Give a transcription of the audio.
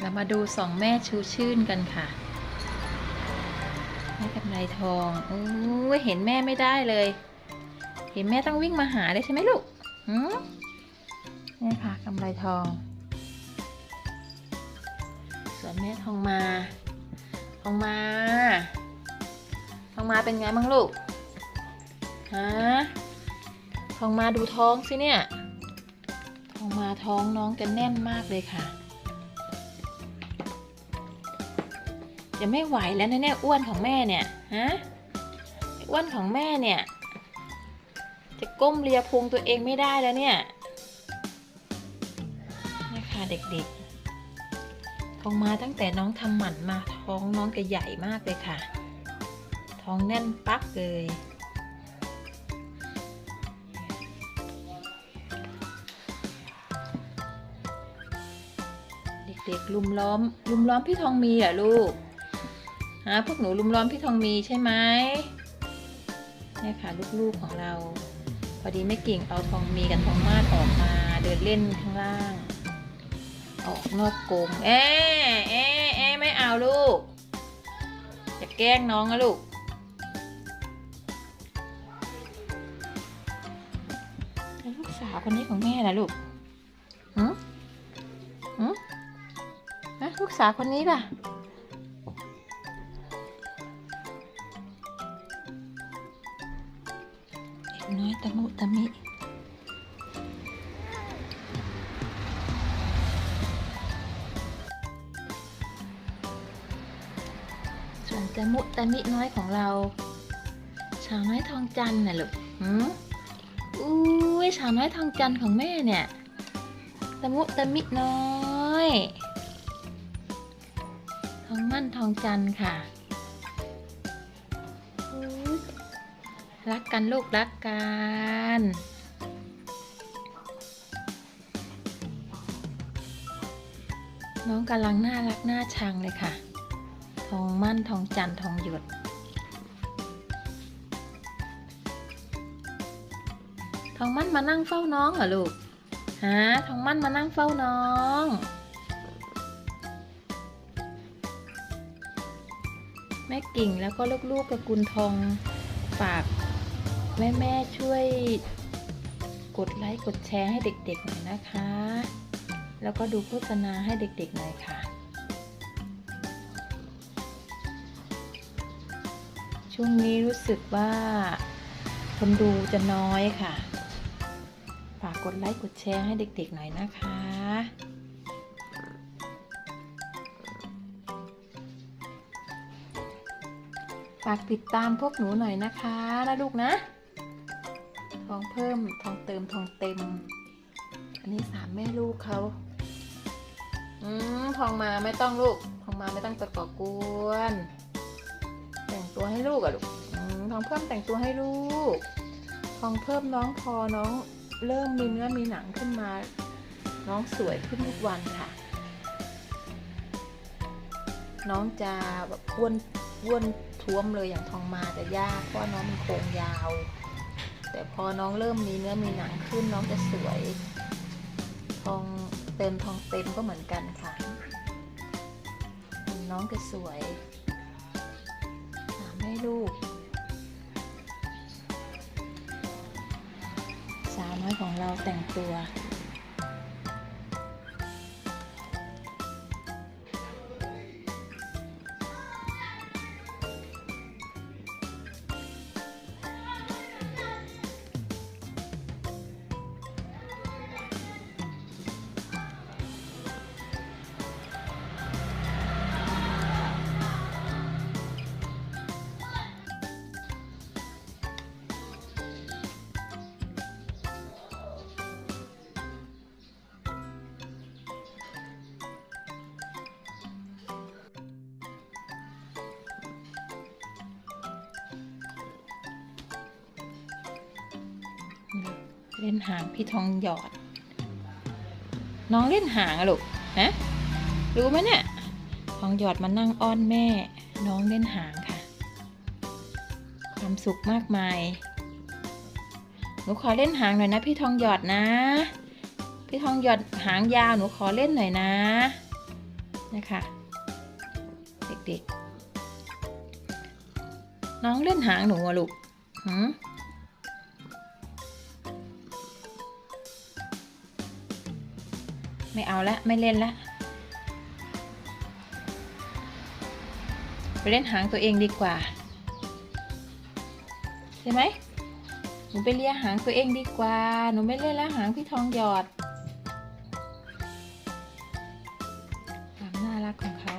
เรามาดูสองแม่ชูชื่นกันค่ะแม่กำไรทองโอ้เห็นแม่ไม่ได้เลย เห็นแม่ต้องวิ่งมาหาเลยใช่ไหมลูกหืมนี่ค่ะกำไรทอง ส่วนแม่ทองมา ทองมา ทองมาเป็นไงบ้างลูกฮะทองมาดูท้องสิเนี่ย ทองมาท้องน้องจะแน่นมากเลยค่ะ จะไม่ไหวแล้วนะเนี่ยอ้วนของแม่เนี่ยฮะอ้วนของแม่เนี่ย จะก้มเลียพุงตัวเองไม่ได้แล้วเนี่ยนี่ค่ะเด็กๆ ท้องมาตั้งแต่น้องทำหมันมาท้องน้องจะใหญ่มากเลยค่ะ ท้องแน่นปักเลยเด็กๆลุมล้อม ลุมล้อมพี่ทองมีเหรอลูก ฮะพวกหนูลุมล้อมพี่ทองมีใช่ไหมเนี่ยค่ะลูกๆของเรา พอดีแม่กิ่งเอาทองมีกับทองมาดออกมาเดินเล่นข้างล่าง ออกนอกกรงเอ๊เอ๊เอ๊ไม่เอาลูกอย่าแกล้งน้องนะลูกลูกสาวคนนี้ของแม่ล่ะลูกหืมหืมนะลูกสาวคนนี้ล่ะ น้อยตะมุตะมิส่วนตะมุตะมิน้อยของเรา สาวน้อยทองจันน่ะลูกหืมอุ้ยสาวน้อยทองจันของแม่เนี่ยตะมุตะมิน้อย ทองมั่นทองจันค่ะ รักกันลูกรักกันน้องกำลังน่ารักน่าชังเลยค่ะ ทองมั่นทองจันทร์ทองหยด ทองมั่นมานั่งเฝ้าน้องเหรอลูก ฮะ ทองมั่นมานั่งเฝ้าน้อง แม่กิ่งแล้วก็ลูกๆกับกุลทองฝาก แม่ๆช่วยกดไลค์กดแชร์ให้เด็กๆหน่อยนะคะ แล้วก็ดูโฆษณาให้เด็กๆหน่อยค่ะ ช่วงนี้รู้สึกว่าคนดูจะน้อยค่ะ ฝากกดไลค์กดแชร์ให้เด็กๆหน่อยนะคะฝากติดตามพวกหนูหน่อยนะคะนะลูกนะ ทองเพิ่มทองเติมทองเต็ม อันนี้สามแม่ลูกเขาอืมทองมาไม่ต้องลูก ทองมาไม่ต้องตะก่อกวน แต่งตัวให้ลูกอะลูกอทองเพิ่มแต่งตัวให้ลูก ทองเพิ่มน้องพอน้องเริ่มมีเนื้อมีหนังขึ้นมา น้องสวยขึ้นทุกวันค่ะ น้องจะแบบอ้วนอ้วนท้วมเลยอย่างทองมาจะยากเพราะว่าน้องมันโครงยาว แต่พอน้องเริ่มมีเนื้อมีหนังขึ้นน้องจะสวย ทองเต็มทองเต็มก็เหมือนกันค่ะ น้องจะสวยสามแม่ลูก สาวน้อยของเราแต่งตัว เล่นหางพี่ทองหยอด น้องเล่นหางอะลูกฮะรู้ไหมเนี่ยทองหยอดมานั่งอ้อนแม่ น้องเล่นหางค่ะ ความสุขมากมายหนูขอเล่นหางหน่อยนะ พี่ทองหยอดนะ พี่ทองหยอดหางยาวหนูขอเล่นหน่อยนะนะคะเด็กๆน้องเล่นหางหนูอะลูกหืม ไม่เอาละไม่เล่นละไปเล่นหางตัวเองดีกว่าใช่ไหมหนูไปเลียหางตัวเองดีกว่า หนูไม่เล่นแล้วหางพี่ทองหยอดความน่ารักของเขา